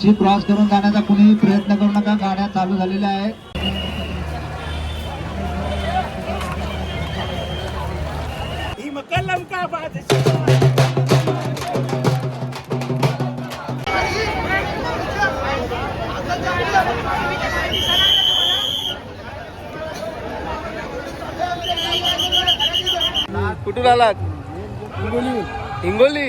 ची क्रॉस करून जाण्याचा कुणीही प्रयत्न करू नका. गाड्या चालू झालेल्या आहेत. कुठून आलात? हिंगोली.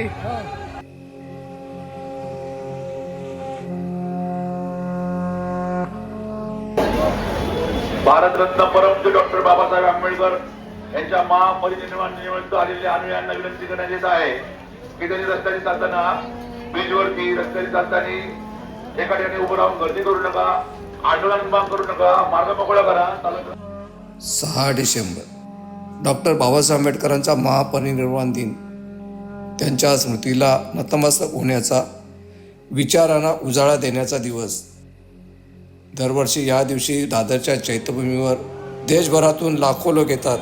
भारतरत्न परमपूज्य डॉक्टर बाबासाहेब आंबेडकर यांच्या महापरिनिर्वाण निमित्त आलेल्या अनुयायांना विनंती करण्यात येत आहे की त्यांनी रस्त्याने चालताना ब्रिजवरती रस्त्याने चालताना एका ठिकाणी उभं राहून गर्दी करू नका आंदोलन निर्माण करू नका मार्ग मोकळा करा चालत सहा डिसेंबर. डॉक्टर बाबासाहेब आंबेडकरांचा महापरिनिर्वाण दिन. त्यांच्या स्मृतीला नतमस्तक होण्याचा विचारांना उजाळा देण्याचा दिवस. दरवर्षी या दिवशी दादरच्या चैत्यभूमीवर देशभरातून लाखो लोक येतात.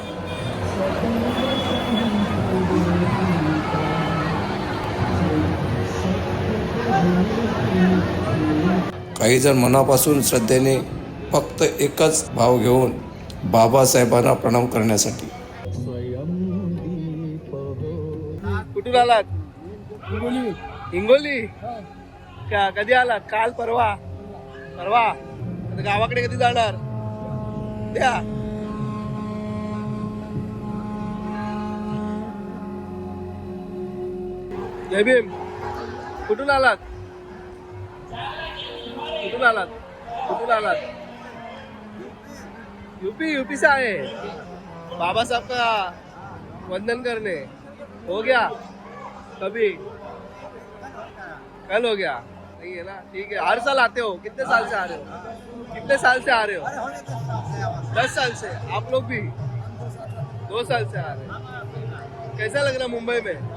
काही जण मनापासून श्रद्धेने फक्त एकच भाव घेऊन बाबासाहेबांना प्रणाम करण्यासाठी कुठून आलात हिंगोली? का कधी आलात काल परवा? परवा? आता गावाकडे कधी जाणार? द्या. जय भीम. कुठून आलात? कुठून आलात? कुठून आलात? यूपी यूपी से आए बाबा साहब का? वंदन करने हो गया. कभी? कल हो गया। नहीं है ना? ठीक है। हर साल आते हो? कितने साल से आ रहे हो? कितने साल से आ रहे हो? दस साल से। आप लोग भी? दो साल से आ रहे हो। कैसा लग रहा है मुंबई में?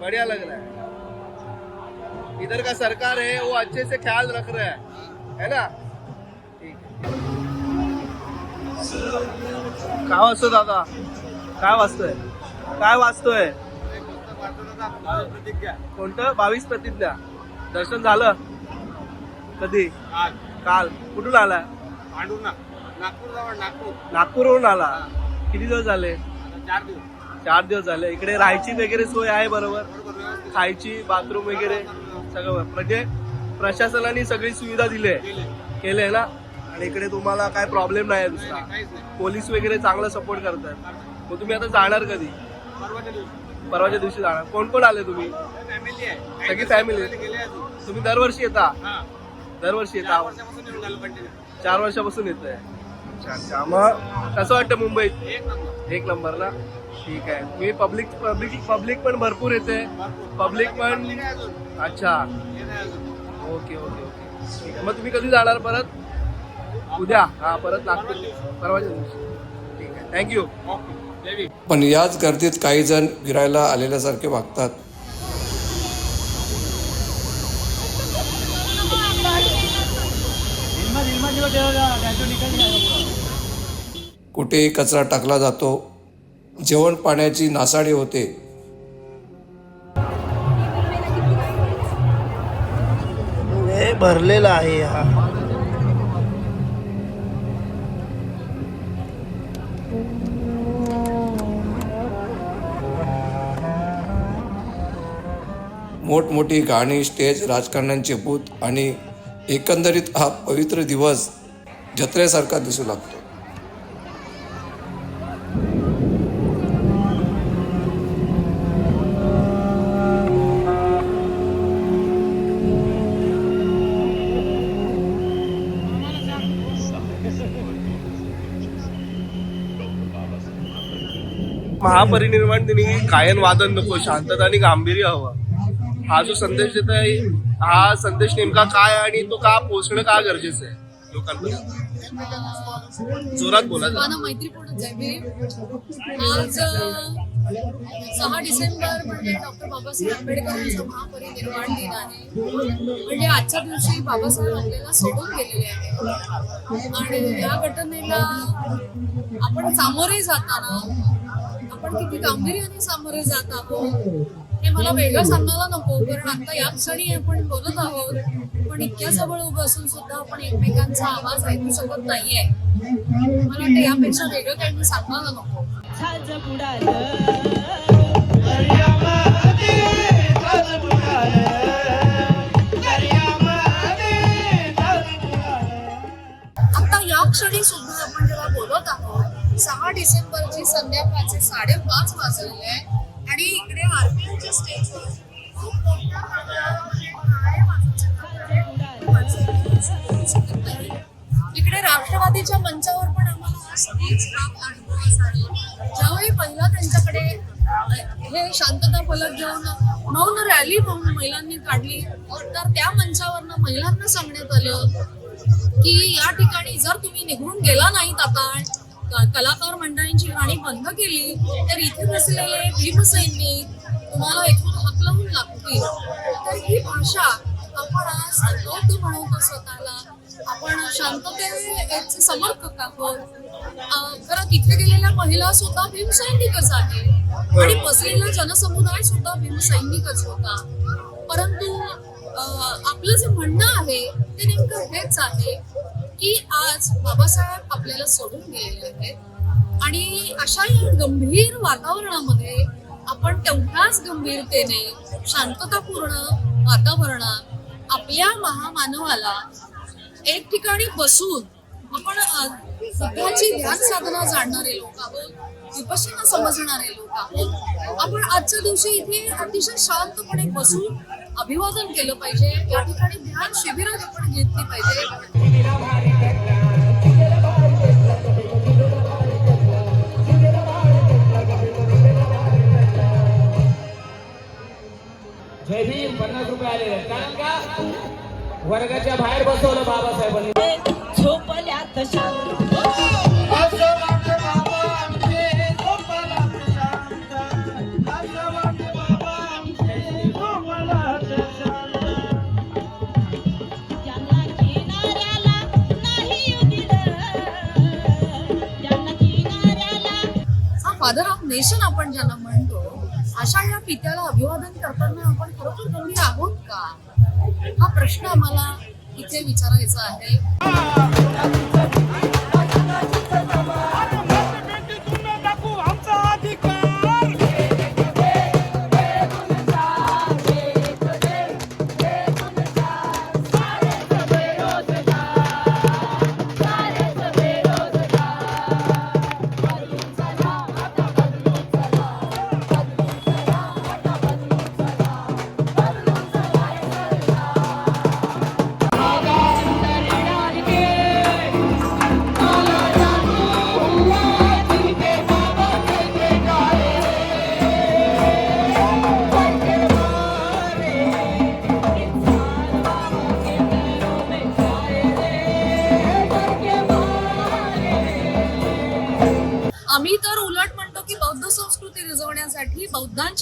बढ़िया लग रहा है। इधर का सरकार है, वो अच्छे से ख्याल रख रहा है। है ना? ठीक है। काय वाचतो दादा? काय वाचतोय काय वाचतोय कोणतं? बावीस प्रतिज्ञा. दर्शन झालं. कधी? काल. कुठून आला? नागपूरवरून आला. किती दिवस झाले? चार दिवस. झाले. इकडे राहायची वगैरे सोय आहे बरोबर? खायची बाथरूम वगैरे? सगळं म्हणजे प्रशासनाने सगळी सुविधा दिली केले ना? आणि इकडे तुम्हाला काय प्रॉब्लेम नाही आहे दुसरा. पोलीस वगैरे चांगला सपोर्ट करतात मग तुम्ही आता जाणार कधी? परवाच्या दिवशी जाणार. कोण कोण आले तुम्ही? सगळी फॅमिली. तुम्ही दरवर्षी येता? दरवर्षी येता. चार वर्षापासून येत आहे मग कसं वाटतं मुंबईत? एक नंबर. ना ठीक आहे. मी पब्लिक पब्लिक पब्लिक पण भरपूर येते. पब्लिक पण अच्छा. Okay okay okay. ठीक आहे मग तुम्ही कधी जाणार परत? उद्या. हा परत नागपूर परवाच्या दिवशी. ठीक आहे. थँक्यू पण याच गर्दीत काही जण फिरायला आलेल्यासारखे वागतात. कुठेही कचरा टाकला जातो. जेवण पाण्याची नासाडी होते. भरलेला आहे हा. मोठमोठी गाणी स्टेज राजकारण्यांचे भूत आणि एकंदरीत हा पवित्र दिवस जत्रेसारखा दिसू लागतो. महापरिनिर्वाण दिनी गायन वादन नको शांतता आणि गांभीर्य हवं. हा जो संदेश देत आहे हा संदेश नेमका काय आणि तो का पोहोचणं का गरजेचं आहे लोकांपर्यंत? जोरात बोला. जरा. आज सहा डिसेंबर म्हणजे डॉक्टर बाबासाहेब आंबेडकरांचा महापरिनिर्वाण दिन आहे. म्हणजे आजच्या दिवशी बाबासाहेब आपल्याला सोडून गेलेले आहे आणि या घटनेला आपण सामोरे जाताना आपण किती गांभीर्याने सामोरे जात आहोत हे मला वेगळं सांगायला नको कारण आता या क्षणी आपण बोलत आहोत पण इतक्या जवळ उभं असून सुद्धा आपण एकमेकांचा आवाज ऐकू शकत नाहीये. मला वाटतं यापेक्षा वेगळं काही मी सांगायला नको. क्षणी सुद्धा आपण जेव्हा बोलत आहोत सहा डिसेंबरची संध्याकाळचे साडेपाच वाजलेले आहे आणि इकडे आरपीएलच्या इकडे राष्ट्रवादीच्या मंचावर पण आम्हाला ज्यावेळी पहिला त्यांच्याकडे हे शांतता फलक घेऊन मौन रॅली म्हणून महिलांनी काढली तर त्या मंचावरनं महिलांना सांगण्यात आलं की या ठिकाणी जर तुम्ही निघून गेला नाहीत आता कलाकार मंडळींची गाणी बंद केली तर इथे बसलेले भीमसैनिक तुम्हाला इथून हकलवून लागतील. तर ही भाषा आपण आज लोक म्हणतो स्वतःला आपण शांततेचे समर्थक आहोत. अं, खरं तिथे गेलेल्या महिला सुद्धा भीमसैनिकच आहे आणि बसलेला जनसमुदाय सुद्धा भीमसैनिकच होता. परंतु आपलं जे म्हणणं आहे ते नेमकं हेच आहे. की आज बाबासाहेब आपल्याला सोडून गेलेले आहेत. आणि अशा या गंभीर वातावरणामध्ये आपण तेवढ्याच गंभीरतेने शांततापूर्ण वातावरणात आपल्या महामानवाला एक ठिकाणी बसून आपण अ, सध्याची ध्यान साधना जाणणारे लोक आहोत विपश्यना समजणारे लोक आहोत. आपण आजच्या दिवशी इथे अतिशय शांतपणे बसून अभिवादन केलं पाहिजे. या ठिकाणी ध्यान शिबिरं आपण घेतली पाहिजे. जय भीम पन्नास रुपये आलेले आहेत. कारण का? वर्गाच्या बाहेर बसवलं बाबासाहेबांनी. झोपल्यात शांत. फादर ऑफ नेशन आपण ज्यांना म्हणतो अशा या पित्याला अभिवादन करताना आपण खरोखर गंभीर आहोत का? हा प्रश्न आम्हाला इथे विचारायचा आहे.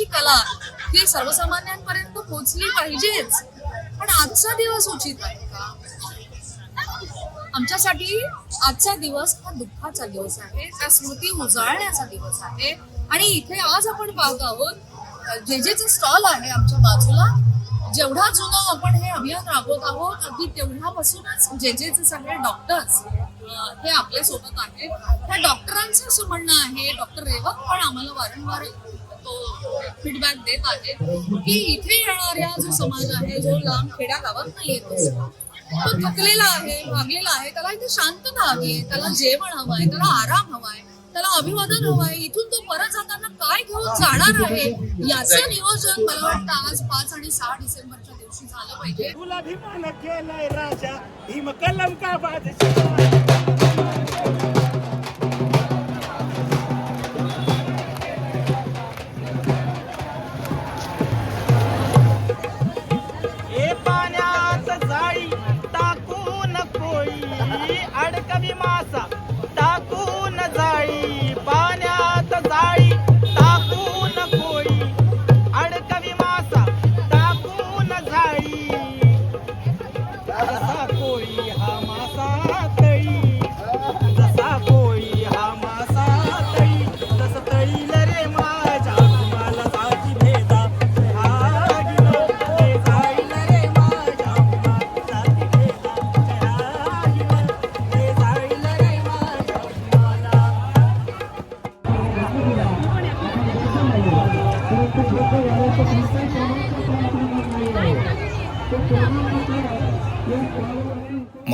बौद्धांची कला ही सर्वसामान्यांपर्यंत पोहोचली पाहिजेच. पण आजचा दिवस उचित आहे का? आमच्यासाठी आजचा दिवस हा दुःखाचा दिवस आहे त्या स्मृती उजाळण्याचा दिवस आहे. आणि इथे आज आपण पाहत आहोत जे जेचं स्टॉल आहे आमच्या बाजूला जेवढा जुनं आपण हे अभियान राबवत आहोत अगदी तेवढ्यापासूनच जे जेचे सगळे डॉक्टर्स हे आपल्यासोबत आहेत. त्या डॉक्टरांचं असं म्हणणं आहे डॉक्टर रेवक पण आम्हाला वारंवार तो फीडबॅक देत आहेत की इथे येणाऱ्या जो समाज आहे जो लांब खेड्या गावात येत असतो तो थकलेला आहे भागलेला आहे त्याला इथे शांतता हवी आहे त्याला जेवण हवं आहे त्याला आराम हवाय त्याला अभिवादन हवं आहे. इथून तो परत जाताना काय घेऊन जाणार आहे याचं नियोजन मला वाटतं आज पाच आणि सहा डिसेंबरच्या दिवशी झालं पाहिजे. तुला भीमान केलाय राजा भीम कलम का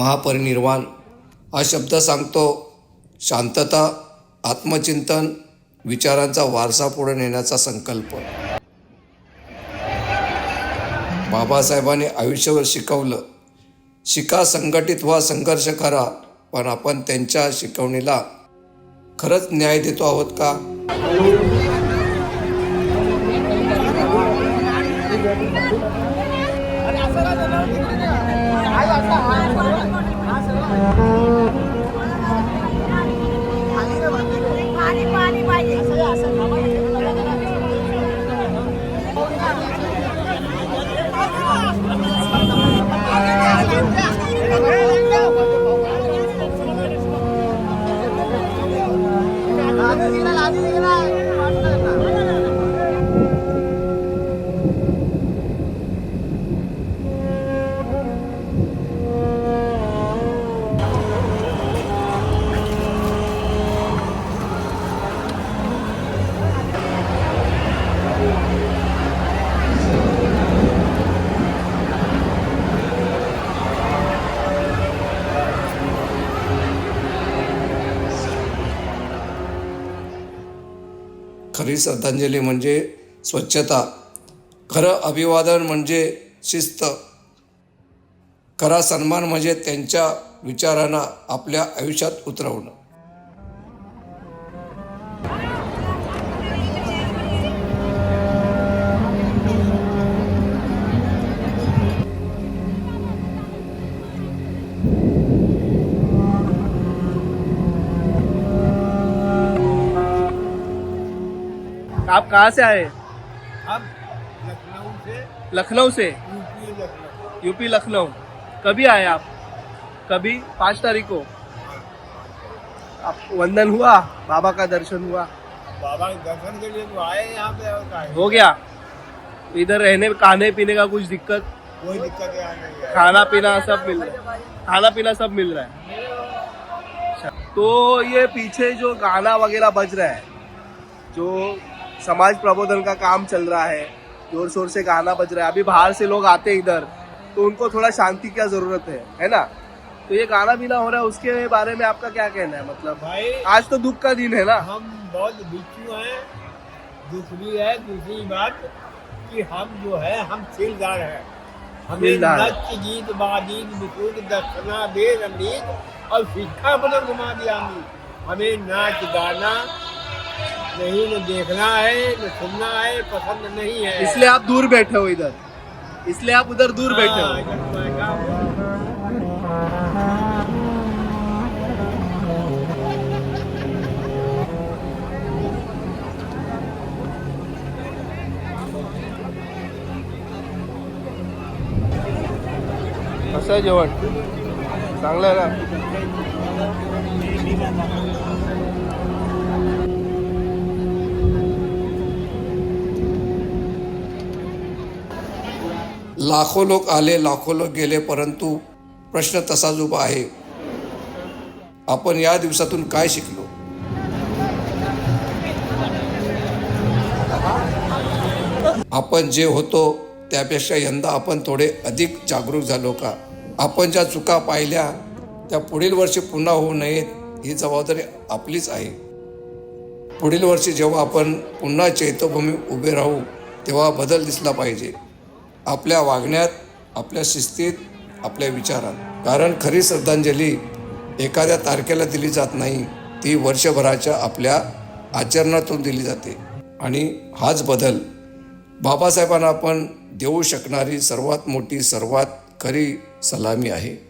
महापरिनिर्वाण. हा शब्द सांगतो शांतता आत्मचिंतन विचारांचा वारसा पुढे नेण्याचा संकल्प. बाबासाहेबांनी आयुष्यभर शिकवलं शिका संघटित व्हा संघर्ष करा पण आपण त्यांच्या शिकवणीला खरंच न्याय देतो आहोत का? पाणी खरी श्रद्धांजली म्हणजे स्वच्छता. खरं अभिवादन म्हणजे शिस्त. खरा सन्मान म्हणजे त्यांच्या विचारांना आपल्या आयुष्यात उतरवणं. आप कहाँ से आए? हम लखनऊ से लखनऊ से? यूपी लखनऊ। यूपी लखनऊ। कभी आए आप? कभी? पाँच तारीख को? आप वंदन हुआ? बाबा का दर्शन हुआ? बाबा के दर्शन के लिए तो आए यहाँ पे और का हो गया। इधर रहने खाने पीने का कुछ दिक्कत? कोई दिक्कत यहाँ नहीं है। खाना पीना सब मिल रहा है। खाना पीना सब मिल रहा है। अच्छा, तो ये पीछे जो गाना वगैरह बज रहा है जो समाज प्रबोधन का काम चल रहा है ज़ोर शोर से गाना बज रहा है। अभी बाहर से लोग आते हैं इधर तो उनको थोड़ा शांति की ज़रूरत है है ना? तो ये गाना भी ना हो रहा है उसके बारे में आपका क्या कहना है? मतलब भाई आज तो दुख का दिन है ना? हम बहुत दुखी हैं दुख भी है दूसरी बात कि हम जो है हम सिलदार हैं। हमें। नृत्य गीत वादीत मुकुट दक्षिणा अमृत और शिक्षा पर घुमा दिया हमें नाच गाना नहीं न देखना है न सुनना है पसंद नहीं है। इसलिए आप दूर बैठे हो इधर। इसलिए आप उधर दूर बैठे हाँ, बैठा हूँ। कसं आहे जेवण. चांगलं आहे ना? लाखो लोक आले लाखो लोक गेले परंतु प्रश्न तसाच उभा आहे. आपण या दिवसातून काय शिकलो? आपण जे होतो त्यापेक्षा यंदा आपण थोडे अधिक जागरूक झालो का? आपण ज्या चुका पाहिल्या त्या पुढील वर्षी पुन्हा होऊ नयेत ही जबाबदारी आपलीच आहे. पुढील वर्षी जेव्हा आपण पुन्हा चैत्यभूमी उभे राहू तेव्हा बदल दिसला पाहिजे. आपल्या वागण्यात आपल्या शिस्तीत आपल्या विचारात. कारण खरी श्रद्धांजली एखाद्या तारखेला दिली जात नाही ती वर्षभराच्या आपल्या आचरणातून दिली जाते. आणि हाच बदल बाबासाहेबांना आपण देऊ शकणारी सर्वात मोठी सर्वात खरी सलामी आहे.